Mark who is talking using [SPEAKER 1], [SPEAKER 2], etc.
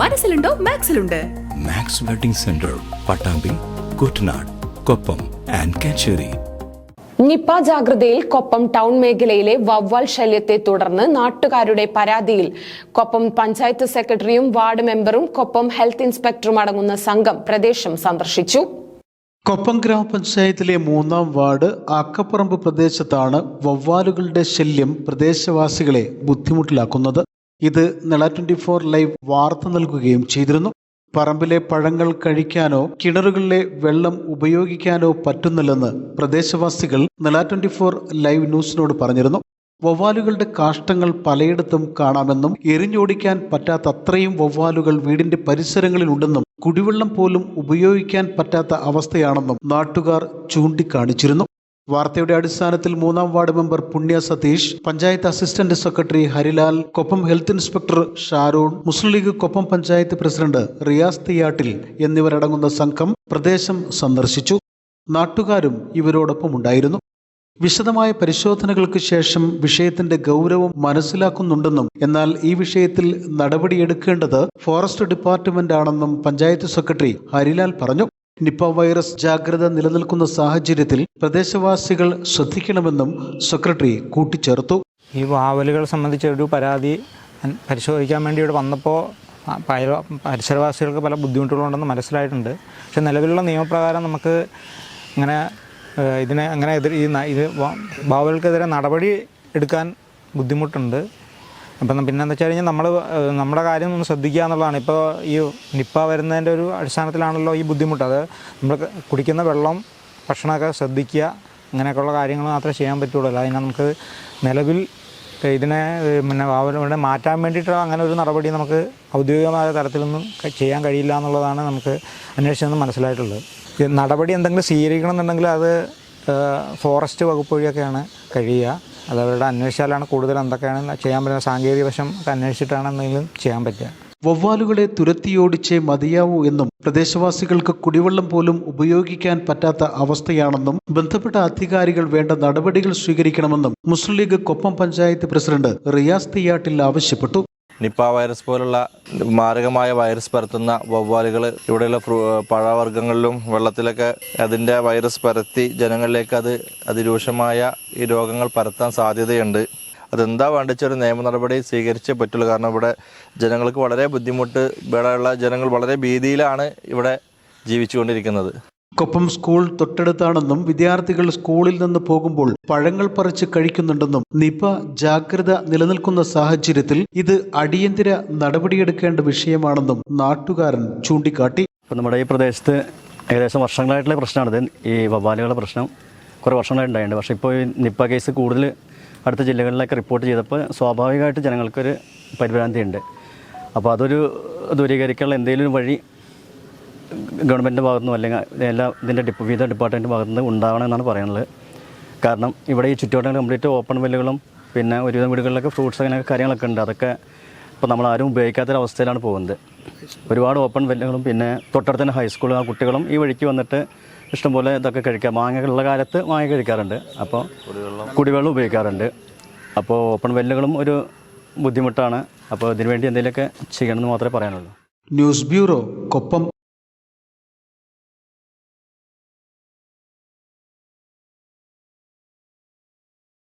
[SPEAKER 1] മനസ്സിലുണ്ടോ? മാക്സിലുണ്ട്.
[SPEAKER 2] Max wedding centre Pattambi Kuttanad Koppam and Kacheri.
[SPEAKER 3] Nipah ജാഗ്രതയിൽ Koppam town മേഖലയിലെ വവ്വാൽ ശല്യത്തെ തുടർന്ന് നാട്ടുകാരുടെ പരാതിയിൽ കൊപ്പം പഞ്ചായത്ത് സെക്രട്ടറിയും വാർഡ് മെമ്പറും കൊപ്പം ഹെൽത്ത് ഇൻസ്പെക്ടറും അടങ്ങുന്ന സംഘം പ്രദേശം സന്ദർശിച്ചു.
[SPEAKER 4] കൊപ്പം ഗ്രാമപഞ്ചായത്തിലെ മൂന്നാം വാർഡ് ആക്കപ്പറമ്പ് പ്രദേശത്താണ് വവ്വാലുകളുടെ ശല്യം പ്രദേശവാസികളെ ബുദ്ധിമുട്ടിലാക്കുന്നത്. ഇത് നിള ട്വന്റി ഫോർ ലൈവ് വാർത്ത നൽകുകയും ചെയ്തിരുന്നു. പറമ്പിലെ പഴങ്ങൾ കഴിക്കാനോ കിണറുകളിലെ വെള്ളം ഉപയോഗിക്കാനോ പറ്റുന്നില്ലെന്ന് പ്രദേശവാസികൾ നിള ട്വന്റി ഫോർ ലൈവ് ന്യൂസിനോട് പറഞ്ഞിരുന്നു. വവ്വാലുകളുടെ കാഷ്ടങ്ങൾ പലയിടത്തും കാണാമെന്നും എരിഞ്ഞോടിക്കാൻ പറ്റാത്തത്രയും വവ്വാലുകൾ വീടിന്റെ പരിസരങ്ങളിലുണ്ടെന്നും കുടിവെള്ളം പോലും ഉപയോഗിക്കാൻ പറ്റാത്ത അവസ്ഥയാണെന്നും നാട്ടുകാർ ചൂണ്ടിക്കാണിച്ചിരുന്നു. വാർത്തയുടെ അടിസ്ഥാനത്തിൽ മൂന്നാം ward member Punya Satheesh panchayat assistant secretary Harilal Koppam health inspector Sharoon Muslim League Koppam panchayat president Riyas Thiyattil എന്നിവരടങ്ങുന്ന സംഘം പ്രദേശം സന്ദർശിച്ചു. നാട്ടുകാരും ഇവരോടൊപ്പം ഉണ്ടായിരുന്നു. വിശദമായ പരിശോധനകൾക്ക് ശേഷം വിഷയത്തിന്റെ ഗൗരവം മനസ്സിലാക്കുന്നുണ്ടെന്നും എന്നാൽ ഈ വിഷയത്തിൽ നടപടിയെടുക്കേണ്ടത് ഫോറസ്റ്റ് ഡിപ്പാർട്ട്മെന്റ് ആണെന്നും പഞ്ചായത്ത് സെക്രട്ടറി ഹരിലാൽ പറഞ്ഞു. നിപ്പ വൈറസ് ജാഗ്രത നിലനിൽക്കുന്ന സാഹചര്യത്തിൽ പ്രദേശവാസികൾ ശ്രദ്ധിക്കണമെന്നും സെക്രട്ടറി കൂട്ടിച്ചേർത്തു.
[SPEAKER 5] ഈ വാവലുകൾ സംബന്ധിച്ച ഒരു പരാതി പരിശോധിക്കാൻ വേണ്ടി ഇവിടെ വന്നപ്പോൾ പരിസരവാസികൾക്ക് പല ബുദ്ധിമുട്ടുകളുണ്ടെന്ന് മനസ്സിലായിട്ടുണ്ട്. പക്ഷെ നിലവിലുള്ള നിയമപ്രകാരം നമുക്ക് ഇങ്ങനെ ഇതിനെ അങ്ങനെ എതിർ ഈ ഇത് വാവലുകൾക്കെതിരെ നടപടി എടുക്കാൻ ബുദ്ധിമുട്ടുണ്ട്. അപ്പം പിന്നെ എന്താ വെച്ച് കഴിഞ്ഞാൽ നമ്മൾ നമ്മുടെ കാര്യം ഒന്ന് ശ്രദ്ധിക്കുക എന്നുള്ളതാണ്. ഇപ്പോൾ ഈ നിപ്പ വരുന്നതിന്റെ ഒരു അടിസ്ഥാനത്തിലാണല്ലോ ഈ ബുദ്ധിമുട്ട്. അത് നമ്മൾ കുടിക്കുന്ന വെള്ളം ഭക്ഷണമൊക്കെ ശ്രദ്ധിക്കുക അങ്ങനെയൊക്കെയുള്ള കാര്യങ്ങൾ മാത്രമേ ചെയ്യാൻ പറ്റുള്ളൂ. അതിനെ നമുക്ക് നിലവിൽ ഇതിനെ പിന്നെ അവരുടെ മാറ്റാൻ വേണ്ടിയിട്ട് അങ്ങനെ ഒരു നടപടി നമുക്ക് ഔദ്യോഗികമായ തലത്തിലൊന്നും ചെയ്യാൻ കഴിയില്ല എന്നുള്ളതാണ് നമുക്ക് അന്വേഷിച്ചെന്ന് മനസ്സിലായിട്ടുള്ളത്. നടപടി എന്തെങ്കിലും സ്വീകരിക്കണം എന്നുണ്ടെങ്കിൽ അത് ഫോറസ്റ്റ് വകുപ്പ് വഴിയൊക്കെയാണ് കഴിയുക. അത് അവരുടെ അന്വേഷിച്ചാലാണ് കൂടുതൽ എന്തൊക്കെയാണ് ചെയ്യാൻ പറ്റുന്ന സാങ്കേതിക വശം അന്വേഷിച്ചിട്ടാണ് എന്തെങ്കിലും ചെയ്യാൻ പറ്റുക.
[SPEAKER 4] വവ്വാലുകളെ തുരത്തിയോടിച്ചേ മതിയാവൂ എന്നും പ്രദേശവാസികൾക്ക് കുടിവെള്ളം പോലും ഉപയോഗിക്കാൻ പറ്റാത്ത അവസ്ഥയാണെന്നും ബന്ധപ്പെട്ട അധികാരികൾ വേണ്ട നടപടികൾ സ്വീകരിക്കണമെന്നും മുസ്ലിം ലീഗ് കൊപ്പം പഞ്ചായത്ത് പ്രസിഡന്റ് റിയാസ് തിയാട്ടിൽ ആവശ്യപ്പെട്ടു.
[SPEAKER 6] നിപ്പ വൈറസ് പോലുള്ള മാരകമായ വൈറസ് പരത്തുന്ന വവ്വാലുകൾ ഇവിടെയുള്ള ഫ്രൂ പഴവർഗങ്ങളിലും വെള്ളത്തിലൊക്കെ അതിന്റെ വൈറസ് പരത്തി ജനങ്ങളിലേക്ക് അത് അതിരൂക്ഷമായ ഈ രോഗങ്ങൾ പരത്താൻ സാധ്യതയുണ്ട്. അതെന്താ വേണ്ടിച്ച ഒരു നിയമ നടപടി സ്വീകരിച്ചേ പറ്റുള്ളൂ. കാരണം ഇവിടെ ജനങ്ങൾക്ക് വളരെ ബുദ്ധിമുട്ട് ഇവിടെയുള്ള ജനങ്ങൾ വളരെ ഭീതിയിലാണ് ഇവിടെ ജീവിച്ചുകൊണ്ടിരിക്കുന്നത്.
[SPEAKER 4] കൊപ്പം സ്കൂൾ തൊട്ടടുത്താണെന്നും വിദ്യാർത്ഥികൾ സ്കൂളിൽ നിന്ന് പോകുമ്പോൾ പഴങ്ങൾ പറിച്ച് കഴിക്കുന്നുണ്ടെന്നും നിപ ജാഗ്രത നിലനിൽക്കുന്ന സാഹചര്യത്തിൽ ഇത് അടിയന്തര നടപടിയെടുക്കേണ്ട വിഷയമാണെന്നും നാട്ടുകാരൻ ചൂണ്ടിക്കാട്ടി.
[SPEAKER 7] നമ്മുടെ ഈ പ്രദേശത്ത് ഏകദേശം വർഷങ്ങളായിട്ടുള്ള പ്രശ്നമാണിത് ഈ വവ്വാലുകളുടെ പ്രശ്നം കുറേ വർഷങ്ങളായിട്ട് പക്ഷെ പക്ഷേ ഇപ്പോൾ ഈ നിപ്പ കേസ് കൂടുതൽ അടുത്ത ജില്ലകളിലൊക്കെ റിപ്പോർട്ട് ചെയ്തപ്പോൾ സ്വാഭാവികമായിട്ട് ജനങ്ങൾക്കൊരു പരിഭ്രാന്തി ഉണ്ട് അപ്പോൾ അതൊരു ദൂരീകരിക്കാനുള്ള എന്തെങ്കിലും വഴി ഗവൺമെന്റിന്റെ ഭാഗത്തുനിന്നും അല്ലെങ്കിൽ എല്ലാ ഇതിന്റെ ഡിപ്പ് വിവിധ ഡിപ്പാർട്ട്മെന്റ് ഭാഗത്തുനിന്ന് ഉണ്ടാവണമെന്നാണ് പറയുന്നത്. കാരണം ഇവിടെ ഈ ചുറ്റുവട്ടങ്ങൾ കംപ്ലീറ്റ് ഓപ്പൺ വെല്ലുകളും പിന്നെ ഒരുവിധം വീടുകളിലൊക്കെ ഫ്രൂട്ട്സ് അങ്ങനെ കാര്യങ്ങളൊക്കെ ഉണ്ട്. അതൊക്കെ ഇപ്പോൾ നമ്മൾ ആരും ഉപയോഗിക്കാത്തൊരവസ്ഥയിലാണ് പോകുന്നത്. ഒരുപാട് ഓപ്പൺ വെല്ലുകളും പിന്നെ തൊട്ടടുത്ത് തന്നെ ആ കുട്ടികളും ഈ വഴിക്ക് വന്നിട്ട് ഇഷ്ടംപോലെ ഇതൊക്കെ കഴിക്കാം മാങ്ങകളുള്ള കാലത്ത് മാങ്ങ കഴിക്കാറുണ്ട്. അപ്പോൾ കുടിവെള്ളം ഉപയോഗിക്കാറുണ്ട്. അപ്പോൾ ഓപ്പൺ വെല്ലുകളും ഒരു ബുദ്ധിമുട്ടാണ്. അപ്പോൾ ഇതിനുവേണ്ടി എന്തെങ്കിലുമൊക്കെ ചെയ്യണമെന്ന് മാത്രമേ പറയാനുള്ളൂ.
[SPEAKER 4] News bureau Koppam